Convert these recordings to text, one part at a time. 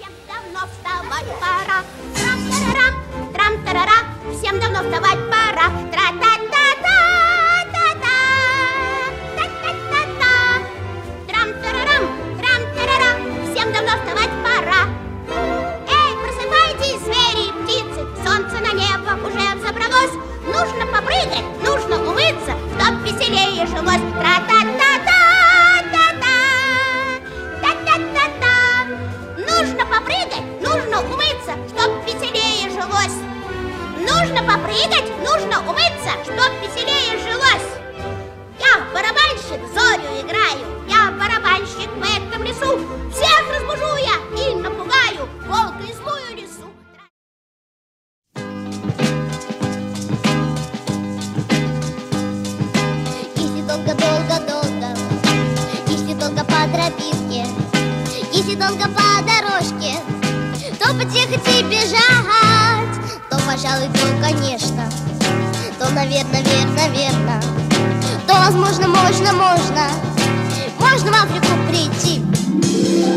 Всем давно вставать пора. Трам-тарара, трам-тарара, всем давно вставать пора. Тра-та-та-та, та-та, та-та-та-та. Трам-тарарам, трам-тарара, всем давно вставать пора. Эй, просыпайтесь, звери и птицы, солнце на небо уже взобралось. Нужно попрыгать, нужно умыться, чтоб веселее жилось. Тра-та-та. долго по дорожке. То бы тихо-тихо бежать То, пожалуй, то, конечно. То, наверное, верно, наверно, То, возможно, можно, можно. Можно в Африку прийти.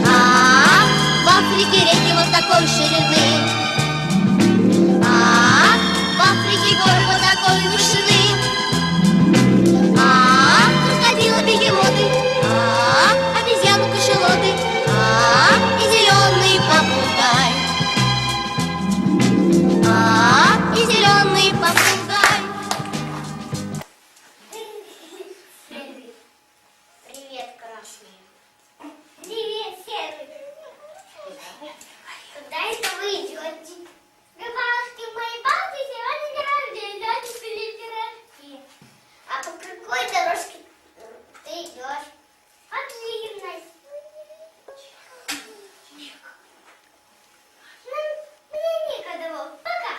А, -а, -а в Африке реки вот такой ширины. А, -а в Африке горы вот такой вышины пошли. Привет, Серый. Когда это выйдет? Рыбалки моей бабки сегодня на равне. А по какой дорожке ты идешь? По длинной. Пока.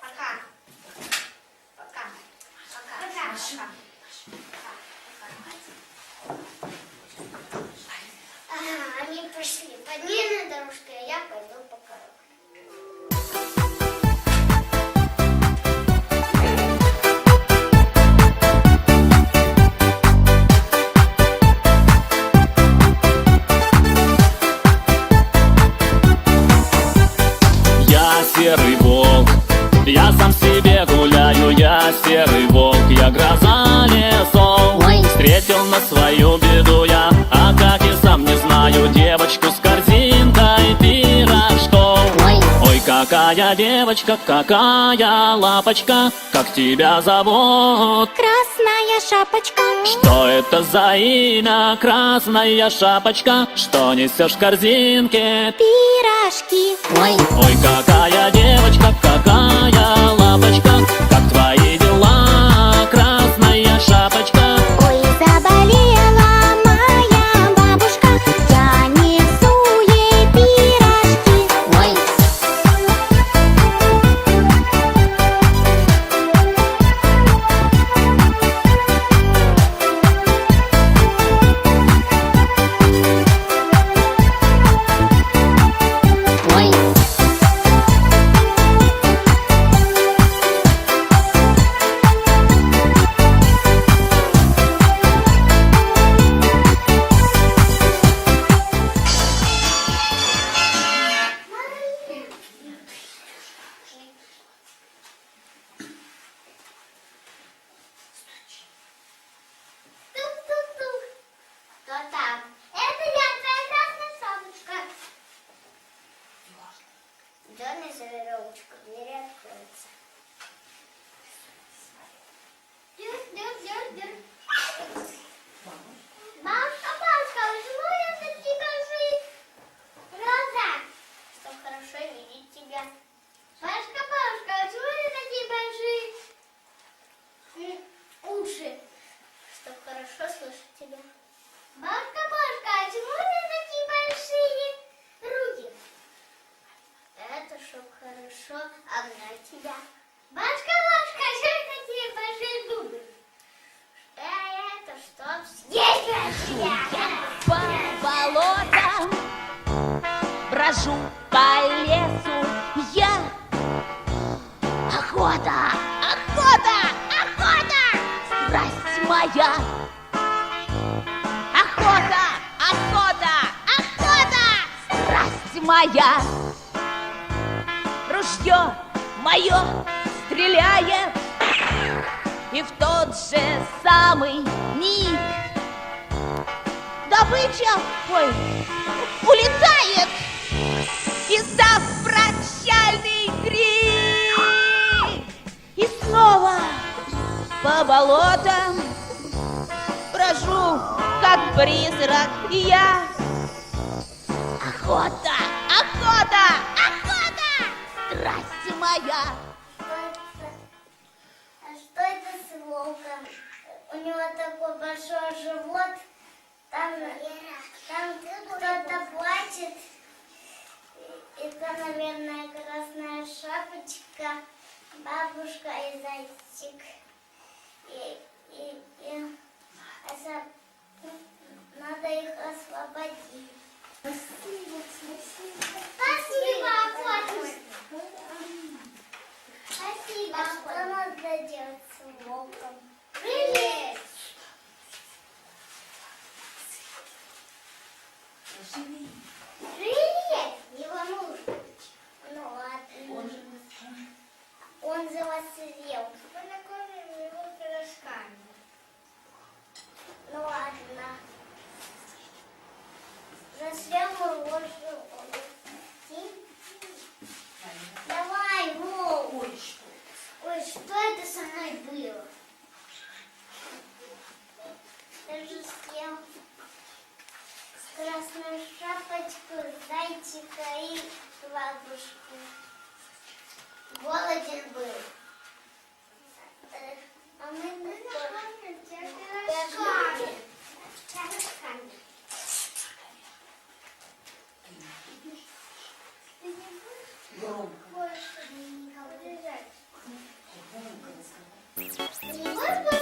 Пока. Пока. Пока. Пошли по длинной дорожке, а я пойду по короткой. Я серый волк, я сам себе гуляю, я серый волк, я гроза лесов. Встретил на свою девочку с корзинкой пирожков. Ой, какая девочка, какая лапочка, как тебя зовут? Красная шапочка. Что это за имя, красная шапочка, что несешь в корзинке? Пирожки. Ой, какая девочка, какая лапочка, Брожу по лесу. Я Охота, охота, охота. Страсть моя. Охота, охота, охота. Страсть моя. Ружье мое стреляет И в тот же самый миг добыча, ой, улетает Издав прощальный крик И снова по болотам Брожу, как призрак я Охота, охота, охота Страсть моя А что это с волком? У него такой большой живот. Там, там кто-то плачет. Это, наверное, красная шапочка, бабушка и зайчик. И, и, и осо- надо их освободить. Спасибо, спасибо. Спасибо, Акватус. Спасибо. А что надо делать с волком? Привет! Его нужно. Ну ладно. Он за вас съел. Вы накормим его пирожками. Ну ладно. Засвел его живот. Давай, Вов. Ой, что это? Ой, что это со мной было? Я же съел красную зайчика и бабушку. Голоден был. А мы пирожками. Пирожками. Не будешь Громко. Громко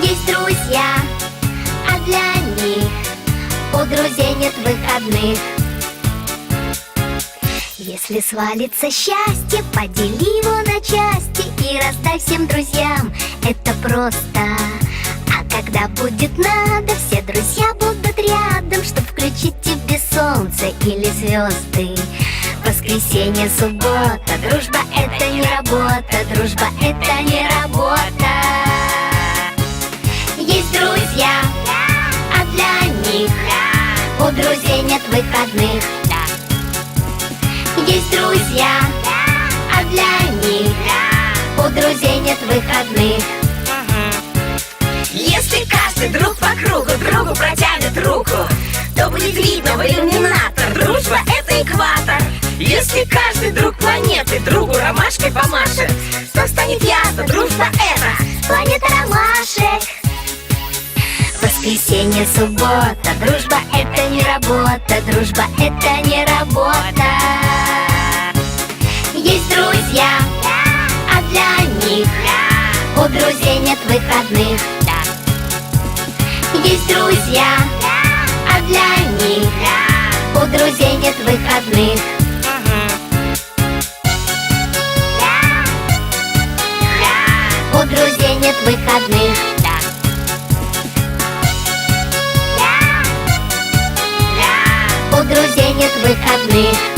Есть друзья, а для них у друзей нет выходных. Если свалится счастье, подели его на части и раздай всем друзьям. Это просто. А когда будет надо, все друзья будут рядом, чтобы включить тебе солнце или звезды. Воскресенье, суббота, дружба это не работа, дружба это не работа. Нет выходных. Есть друзья, а для них у друзей нет выходных. Если каждый друг по кругу другу протянет руку, то будет видно в иллюминатор. Дружба — это экватор. Если каждый друг планеты другу ромашкой помашет, то станет ясно, дружба — это Планета ромашек. Воскресенье, суббота, дружба это не работа, дружба это не работа. Есть друзья, а для них у друзей нет выходных. Есть друзья, а для них у друзей нет выходных. У друзей нет выходных. друзей нет выходных.